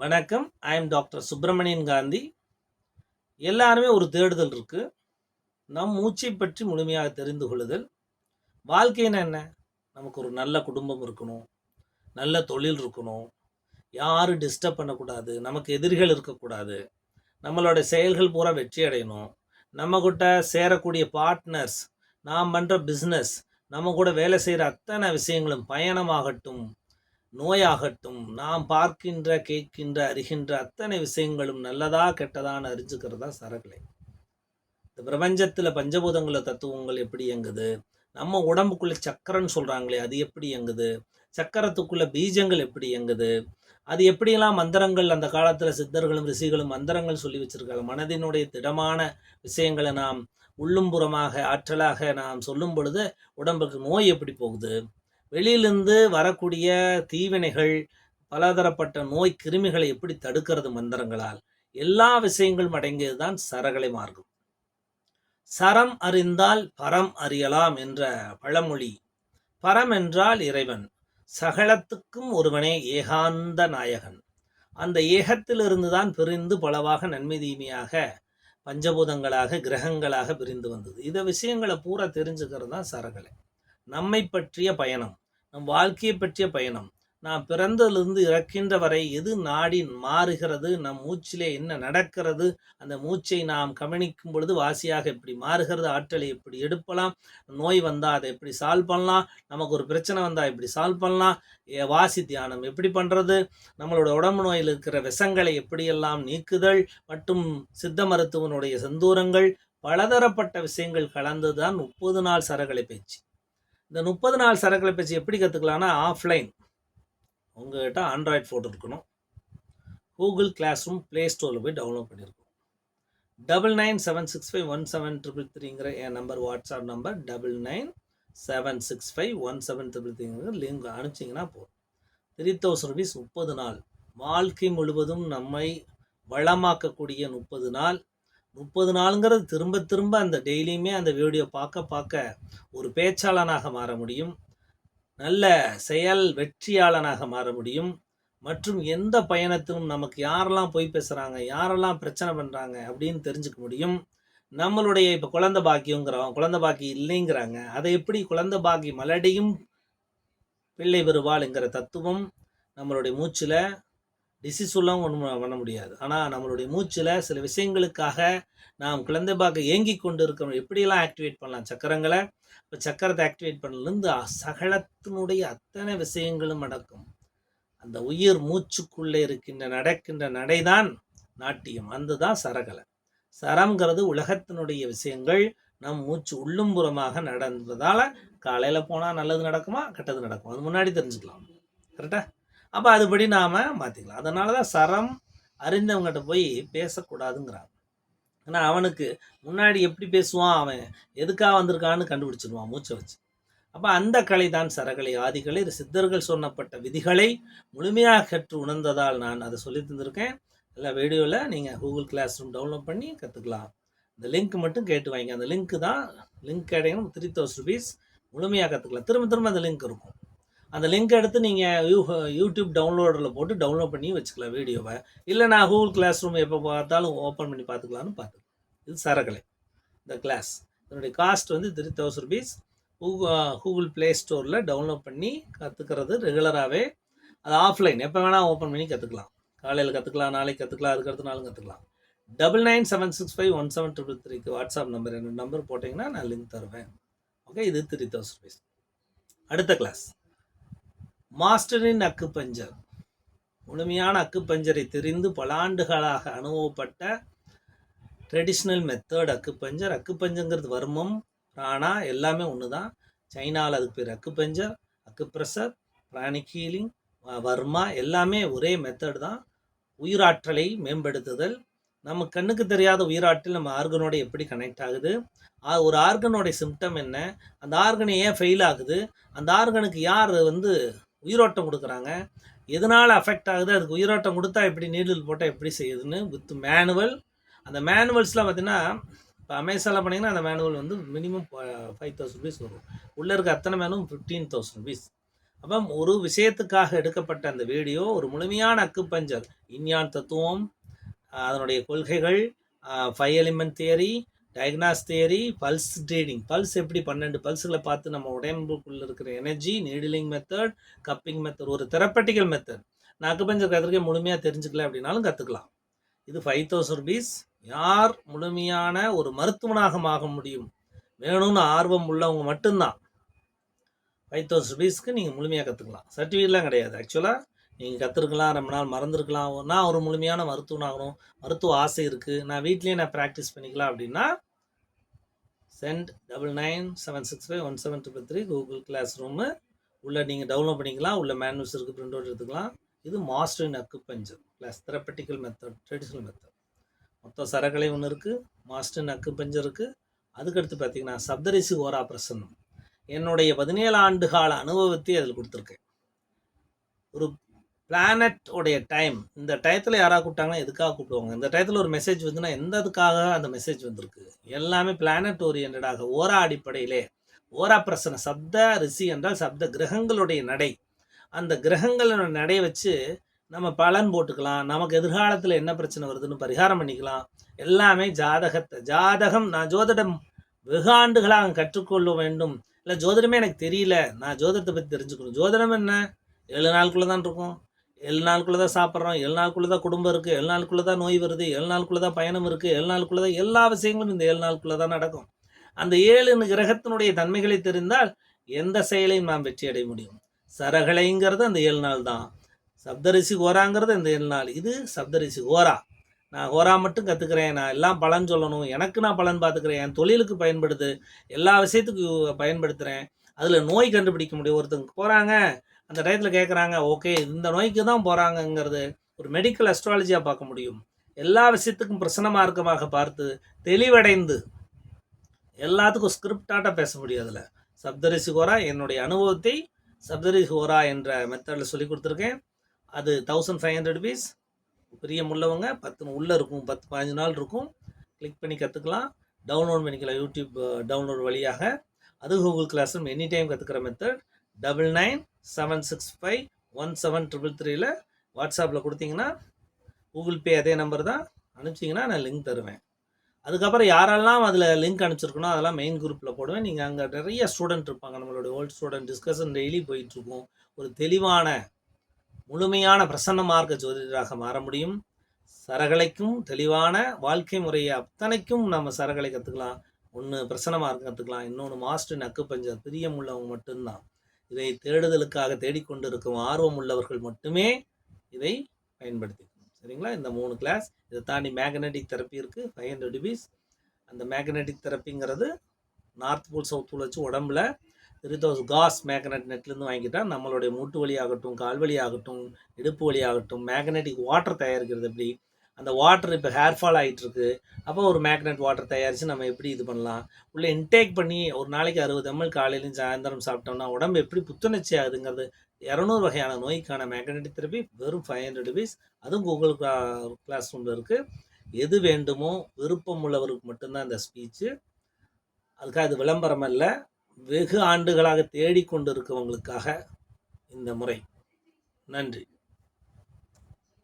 வணக்கம். I am doctor Subramanian Gandhi. எல்லாருமே ஒரு தேடுதல் இருக்குது நம் மூச்சை பற்றி முழுமையாக தெரிந்து கொள்ளுதல். வாழ்க்கைன்னு என்ன நமக்கு ஒரு நல்ல குடும்பம் இருக்கணும். நல்ல தொழில் இருக்கணும். யாரும் டிஸ்டர்ப் பண்ணக்கூடாது. நமக்கு எதிரிகள் இருக்கக்கூடாது. நம்மளோட செயல்கள் பூரா வெற்றி அடையணும். நம்ம கிட்ட சேரக்கூடிய பார்ட்னர்ஸ் நாம் பண்ணுற பிஸ்னஸ் நம்ம கூட வேலை செய்கிற அத்தனை விஷயங்களும் பயணமாகட்டும். நோயாகட்டும் நாம் பார்க்கின்ற கேட்கின்ற அறிகின்ற அத்தனை விஷயங்களும் நல்லதா கெட்டதான்னு அறிஞ்சுக்கிறதா சரகலை இந்த பிரபஞ்சத்தில் பஞ்சபூதங்கள தத்துவங்கள் எப்படி இயங்குது? நம்ம உடம்புக்குள்ளே சக்கரன்னு சொல்கிறாங்களே அது எப்படி இயங்குது? சக்கரத்துக்குள்ளே பீஜங்கள் எப்படி இயங்குது? அது எப்படியெல்லாம் மந்திரங்கள் அந்த காலத்தில் சித்தர்களும் ரிஷிகளும் மந்திரங்கள் சொல்லி வச்சிருக்காங்க? மனதினுடைய திடமான விஷயங்களை நாம் உள்ளும்புறமாக ஆற்றலாக நாம் சொல்லும் பொழுது உடம்புக்கு நோய் எப்படி போகுது? வெளியிலிருந்து வரக்கூடிய தீவினைகள் பலதரப்பட்ட நோய் கிருமிகளை எப்படி தடுக்கிறது மந்திரங்களால்? எல்லா விஷயங்களும் அடங்கியது தான் சரகலை மார்க்கம். சரம் அறிந்தால் பரம் அறியலாம் என்ற பழமொழி. பரம் என்றால் இறைவன். சகலத்துக்கும் ஒருவனே ஏகாந்த நாயகன். அந்த ஏகத்திலிருந்து தான் பிரிந்து பலவாக நன்மை தீமையாக பஞ்சபூதங்களாக கிரகங்களாக பிரிந்து வந்தது. இதை விஷயங்களை பூரா தெரிஞ்சுக்கிறது தான் சரகலை. நம்மை பற்றிய பயணம் நம் வாழ்க்கையை பற்றிய பயணம். நாம் பிறந்ததிலிருந்து இறக்கின்ற வரை எது நாடி மாறுகிறது நம் மூச்சிலே என்ன நடக்கிறது அந்த மூச்சை நாம் கவனிக்கும் பொழுது வாசியாக எப்படி மாறுகிறது ஆற்றலை எப்படி எடுப்பலாம் நோய் வந்தால் அதை எப்படி சால்வ் பண்ணலாம் நமக்கு ஒரு பிரச்சனை வந்தால் எப்படி சால்வ் பண்ணலாம் ஏ- வாசி தியானம் எப்படி பண்ணுறது நம்மளோட உடம்பு நோயில் இருக்கிற விஷங்களை எப்படியெல்லாம் நீக்குதல் மற்றும் சித்த மருத்துவனுடைய செந்தூரங்கள் பலதரப்பட்ட விஷயங்கள் கலந்து தான் முப்பது நாள் சரகளை பேச்சு இந்த முப்பது நாள் சரக்குகளை பேச்சு எப்படி கற்றுக்கலாம்னா ஆஃப்லைன் உங்கள்கிட்ட ஆண்ட்ராய்ட் ஃபோன் இருக்கணும். கூகுள் கிளாஸ் ரூம் ப்ளே ஸ்டோரில் போய் டவுன்லோட் பண்ணியிருக்கோம் double nine seven six five one seven triple த்ரீங்கிற என் number WhatsApp number double nine seven six five one seven triple த்ரீங்கிற link அனுப்பிச்சிங்கன்னா போதும். த்ரீ தௌசண்ட் ருபீஸ் முப்பது நாள். வாழ்க்கை முழுவதும் நம்மை வளமாக்கக்கூடிய முப்பது நாள். முப்பது நாளுங்கிறது திரும்ப திரும்ப அந்த டெய்லியுமே அந்த வீடியோ பார்க்க பார்க்க ஒரு பேச்சாளனாக மாற முடியும். நல்ல செயல் வெற்றியாளனாக மாற முடியும். மற்றும் எந்த பயணத்திலும் நமக்கு யாரெல்லாம் போய் பேசுகிறாங்க யாரெல்லாம் பிரச்சனை பண்ணுறாங்க அப்படின்னு தெரிஞ்சுக்க முடியும். நம்மளுடைய இப்போ குழந்தை பாக்கியங்கிறவன் குழந்தை பாக்கி இல்லைங்கிறாங்க. அதை எப்படி குழந்தை பாக்கி மலடியும் பிள்ளை பெறுவாளுங்கிற தத்துவம் நம்மளுடைய மூச்சில் டிசிஸ்லாம் ஒன்றும் பண்ண முடியாது. ஆனால் நம்மளுடைய மூச்சில் சில விஷயங்களுக்காக நாம் குழந்தை பாக்க ஏங்கி கொண்டு இருக்கிறோம் எப்படியெல்லாம் ஆக்டிவேட் பண்ணலாம்? சக்கரங்களை இப்போ சக்கரத்தை ஆக்டிவேட் பண்ணலேருந்து சகலத்தினுடைய அத்தனை விஷயங்களும் நடக்கும் அந்த உயிர் மூச்சுக்குள்ளே இருக்கின்ற நடக்கின்ற நடைதான் நாட்டியம். அந்த தான் சரகலை. சரம்ங்கிறது உலகத்தினுடைய விஷயங்கள். நம் மூச்சு உள்ளும் புறமாக நடந்ததால் காலையில் போனால் நல்லது நடக்குமா? கெட்டது நடக்கும். அது முன்னாடி தெரிஞ்சுக்கலாம். கரெக்டாக அப்போ அதுபடி நாம் மாற்றிக்கலாம் அதனால தான் சரம் அறிந்தவங்ககிட்ட போய் பேசக்கூடாதுங்கிறாங்க. ஏன்னா அவனுக்கு முன்னாடி எப்படி பேசுவான்? அவன் எதுக்காக வந்திருக்கான்னு கண்டுபிடிச்சிடுவான் மூச்சை வச்சு. அப்போ அந்த கலை தான் சரகலை ஆதிகளை இது சித்தர்கள் சொன்னப்பட்ட விதிகளை முழுமையாக கற்று உணர்ந்ததால் நான் அதை சொல்லி தந்திருக்கேன். எல்லா வீடியோவில் நீங்கள் கூகுள் கிளாஸ் ரூம் டவுன்லோட் பண்ணி கற்றுக்கலாம் இந்த லிங்க் மட்டும் கேட்டு வாங்க. அந்த லிங்க் தான் லிங்க் கிடைக்கும் த்ரீ தௌசண்ட் ருபீஸ் முழுமையாக கற்றுக்கலாம் திரும்ப திரும்ப அந்த லிங்க் இருக்கும். அந்த லிங்க் எடுத்து நீங்கள் யூ யூடியூப் டவுன்லோடில் போட்டு டவுன்லோட் பண்ணி வச்சுக்கலாம் வீடியோவை. இல்லை நான் கூகுள் கிளாஸ் ரூம் எப்போ பார்த்தாலும் ஓப்பன் பண்ணி பார்த்துக்கலான்னு பார்த்துக்கலாம் இது சரகலை. இந்த கிளாஸ் இதனுடைய காஸ்ட் வந்து three thousand rupees Google play ஸ்டோரில் டவுன்லோட் பண்ணி கற்றுக்கிறது ரெகுலராகவே அது ஆஃப்லைன் எப்போ வேணால் ஓப்பன் பண்ணி கற்றுக்கலாம் காலையில் கற்றுக்கலாம் நாளைக்கு கற்றுக்கலாம் அதுக்கு அடுத்த நாளும் கற்றுக்கலாம் double nine seven six five one seven triple த்ரீக்கு வாட்ஸ்அப் நம்பர் என்னோட நம்பர் போட்டிங்கன்னா நான் லிங்க் தருவேன். ஓகே இது த்ரீ தௌசண்ட் ருபீஸ் அடுத்த கிளாஸ் மாஸ்டரின் அக்குப்பஞ்சர். முழுமையான அக்கு பஞ்சரை தெரிந்து பல ஆண்டுகளாக அனுபவப்பட்ட ட்ரெடிஷ்னல் மெத்தட் அக்கு பஞ்சங்கிறது வர்மம் ராணா எல்லாமே ஒன்று தான் சைனாவில் அதுக்கு பேர் அக்கு பஞ்சர் அக்கு பிரசர் பிராணிக் ஹீலிங் வ- வர்மா எல்லாமே ஒரே மெத்தட் தான். உயிராற்றலை மேம்படுத்துதல். நம்ம கண்ணுக்கு தெரியாத உயிராற்றல் நம்ம ஆர்கனோட எப்படி கனெக்ட் ஆகுது? ஒரு ஆர்கனோட சிம்டம் என்ன? அந்த ஆர்கன் ஏன் ஃபெயில் ஆகுது? அந்த ஆர்கனுக்கு யார் வந்து உயிரோட்டம் கொடுக்குறாங்க. எதனால் அஃபெக்ட் ஆகுது? அதுக்கு உயிரோட்டம் கொடுத்தா எப்படி நீடில் போட்டால் எப்படி செய்யுதுன்னு வித் மேனுவல் அந்த மேனுவல்ஸ்லாம் பார்த்தீங்கன்னா இப்போ அமேசானில் பண்ணிங்கன்னா அந்த மேனுவல் வந்து மினிமம் ஃபைவ் தௌசண்ட் ருபீஸ் வரும். உள்ளே இருக்க அத்தனை மேனும் ஃபிஃப்டீன் தௌசண்ட் ருபீஸ் அப்போ ஒரு விஷயத்துக்காக எடுக்கப்பட்ட அந்த வீடியோ ஒரு முழுமையான அக்குப்பஞ்சர் இன்யான் தத்துவம் அதனுடைய கொள்கைகள் five element theory diagnose theory pulse treating pulse எப்படி பன்னெண்டு பல்ஸுகளை பார்த்து நம்ம உடம்புக்குள்ள இருக்கிற energy needling method cupping method ஒரு தெரப்பட்டிக்கல் மெத்தட் நான் அக்குப்பஞ்சர் கற்றுக்க முழுமையாக தெரிஞ்சுக்கல அப்படின்னாலும் கற்றுக்கலாம் இது ஃபைவ் தௌசண்ட் ருபீஸ் யார் முழுமையான ஒரு மருத்துவனாக ஆக முடியும்? வேணும்னு ஆர்வம் உள்ளவங்க மட்டும்தான். ஃபைவ் தௌசண்ட் ருபீஸ்க்கு நீங்கள் முழுமையாக கற்றுக்கலாம் சர்டிஃபிகேட்லாம் கிடையாது. ஆக்சுவலாக நீங்கள் கற்றுருக்கலாம் ரொம்ப நாள் மறந்துருக்கலாம். நான் ஒரு முழுமையான மருத்துவன் ஆகணும் மருத்துவ ஆசை இருக்குது நான் வீட்லேயே நான் ப்ராக்டிஸ் பண்ணிக்கலாம் அப்படின்னா send double nine seven six five one seven triple three Google classroom உள்ள நீங்கள் டவுன்லோட் பண்ணிக்கலாம். உள்ள மேனுவல்ஸ் இருக்குது பிரிண்ட் அவுட் எடுத்துக்கலாம். இது master in acupuncture plus therapeutical method traditional method மொத்தம் சரக்கலை ஒன்று இருக்குது மாஸ்டர் இன் அக்குபஞ்சர் இருக்குது அதுக்கடுத்து பார்த்தீங்கன்னா சப்தரிசி ஓரா பிரசன்னம் என்னுடைய பதினேழு ஆண்டு கால அனுபவத்தை அதில் கொடுத்துருக்கேன். ஒரு பிளானட் உடைய டைம் இந்த டயத்தில் யாராக கூப்பிட்டாங்கன்னா எதுக்காக கூப்பிடுவாங்க? இந்த டயத்தில் ஒரு மெசேஜ் வந்துன்னா எந்ததுக்காக அந்த மெசேஜ் வந்திருக்கு? எல்லாமே பிளானட் ஓரியன்டாக ஓரா அடிப்படையிலே ஓரா பிரசன சப்த ரிஷி என்றால் சப்த கிரகங்களுடைய நடை. அந்த கிரகங்களோட நடை வச்சு நம்ம பலன் போட்டுக்கலாம். நமக்கு எதிர்காலத்தில் என்ன பிரச்சனை வருதுன்னு பரிகாரம் பண்ணிக்கலாம். எல்லாமே ஜாதகத்தை ஜாதகம் நான் ஜோதிடம் வெகு ஆண்டுகளாக கற்றுக்கொள்ள வேண்டும். இல்லை ஜோதிடமே எனக்கு தெரியல. நான் ஜோதிடத்தை பற்றி தெரிஞ்சுக்கணும். ஜோதிடம் என்ன? ஏழு நாளுக்குள்ளே தான் இருக்கும். ஏழு நாளுக்குள்ளே தான் சாப்பிட்றோம் ஏழு நாளுக்குள்ளே தான் குடும்பம் இருக்குது ஏழு நாளுக்குள்ளே தான் நோய் வருது ஏழு நாளுக்குள்ளே தான் பயணம் இருக்குது ஏழு நாளுக்குள்ளே தான் எல்லா விஷயங்களும் இந்த ஏழு நாளுக்குள்ளே தான் நடக்கும். அந்த ஏழு கிரகத்தினுடைய தன்மைகளை தெரிந்தால் எந்த செயலையும் நாம் வெற்றி அடைய முடியும். சரகலைங்கிறது அந்த ஏழு நாள் தான். சப்தரிசி ஓராங்கிறது இந்த ஏழு நாள். இது சப்தரிசி ஓரா நான் ஓரா மட்டும் கற்றுக்கிறேன் நான் எல்லாம் பலன் சொல்லணும் எனக்கு நான் பலன் பார்த்துக்கிறேன் என் தொழிலுக்கு பயன்படுது எல்லா விஷயத்துக்கும் பயன்படுத்துகிறேன் அதில் நோய் கண்டுபிடிக்க முடியும். ஒருத்தங்க போகிறாங்க அந்த டயத்தில் கேட்குறாங்க ஓகே இந்த நோய்க்கு தான் போகிறாங்கங்கிறது ஒரு மெடிக்கல் அஸ்ட்ராலஜியாக பார்க்க முடியும். எல்லா விஷயத்துக்கும் பிரசன மார்க்கமாக பார்த்து தெளிவடைந்து எல்லாத்துக்கும் ஸ்கிரிப்டாட்டாக பேச முடியும் அதில். சப்தரிசி கோரா என்னுடைய அனுபவத்தை சப்தரிசி கோரா என்ற மெத்தடில் சொல்லி கொடுத்துருக்கேன். அது தௌசண்ட் ஃபைவ் ஹண்ட்ரட் ருபீஸ் பிரியம் உள்ளவங்க பத்து உள்ளே இருக்கும் பத்து பதினஞ்சு நாள் இருக்கும். கிளிக் பண்ணி கற்றுக்கலாம் டவுன்லோட் பண்ணிக்கலாம் யூடியூப் டவுன்லோட் வழியாக. அது கூகுள் கிளாஸ் எனி டைம் கற்றுக்கிற method double nine seven six five one seven triple த்ரீல வாட்ஸ்அப்பில் கொடுத்தீங்கன்னா கூகுள் பே அதே நம்பர் தான். அனுப்பிச்சிங்கன்னா நான் லிங்க் தருவேன். அதுக்கப்புறம் யாரெல்லாம் அதில் லிங்க் அனுப்பிச்சிருக்கணும் அதெல்லாம் மெயின் குரூப்பில் போடுவேன். நீங்கள் அங்கே நிறைய ஸ்டூடெண்ட் இருப்பாங்க. நம்மளோட ஓல்டு ஸ்டூடெண்ட் டிஸ்கஷன் டெய்லி போயிட்டுருக்கும். ஒரு தெளிவான முழுமையான பிரசன்ன மார்க்க ஜோதிடராக மாற முடியும். சரகலைக்கும் தெளிவான வாழ்க்கை முறையை அத்தனைக்கும் நம்ம சரகலை கற்றுக்கலாம் ஒன்று பிரசன்ன மார்க்கம் கற்றுக்கலாம் இன்னொன்று மாஸ்டர் நக்கு பஞ்சர் பிரியம் உள்ளவங்க மட்டும்தான். இதை தேடுதலுக்காக தேடிக்கொண்டு இருக்கும் ஆர்வம் உள்ளவர்கள் மட்டுமே இதை பயன்படுத்திக்கணும். சரிங்களா? இந்த மூணு கிளாஸ் இதை தாண்டி மேக்னெட்டிக் தெரப்பி இருக்குது ஃபைவ் ஹண்ட்ரட் ருபீஸ் அந்த மேக்னெட்டிக் தெரப்பிங்கிறது நார்த் போல் சவுத் போல் வச்சு உடம்புல த்ரீ தௌசண்ட் காஸ் மேக்னெட் நெட்லேருந்து வாங்கிட்டால் நம்மளுடைய மூட்டு வலி ஆகட்டும் கால் வலி ஆகட்டும் இடுப்பு வலி ஆகட்டும் மேக்னெட்டிக் வாட்டர் தயாரிக்கிறது எப்படி? அந்த வாட்டர் இப்போ ஹேர் ஃபால் ஆகிட்டுருக்கு அப்போ ஒரு மேக்னெட் வாட்டர் தயாரித்து நம்ம எப்படி இது பண்ணலாம்? உள்ளே இன்டேக் பண்ணி ஒரு நாளைக்கு அறுபது எம்எல் காலையிலையும் சாயந்தரம் சாப்பிட்டோம்னா உடம்பு எப்படி புத்துணர்ச்சி ஆகுதுங்கிறது இரநூறு வகையான நோய்க்கான மேக்னெட்டிக் தெரப்பி வெறும் ஃபைவ் ஹண்ட்ரட் ருபீஸ் அதுவும் கூகுள் கிளாஸ் ரூமில் இருக்குது எது வேண்டுமோ விருப்பம் உள்ளவருக்கு மட்டும்தான் இந்த ஸ்பீச்சு அதுக்காக அது விளம்பரம் அல்ல வெகு ஆண்டுகளாக தேடிக்கொண்டு இருக்கவங்களுக்காக இந்த முறை. நன்றி.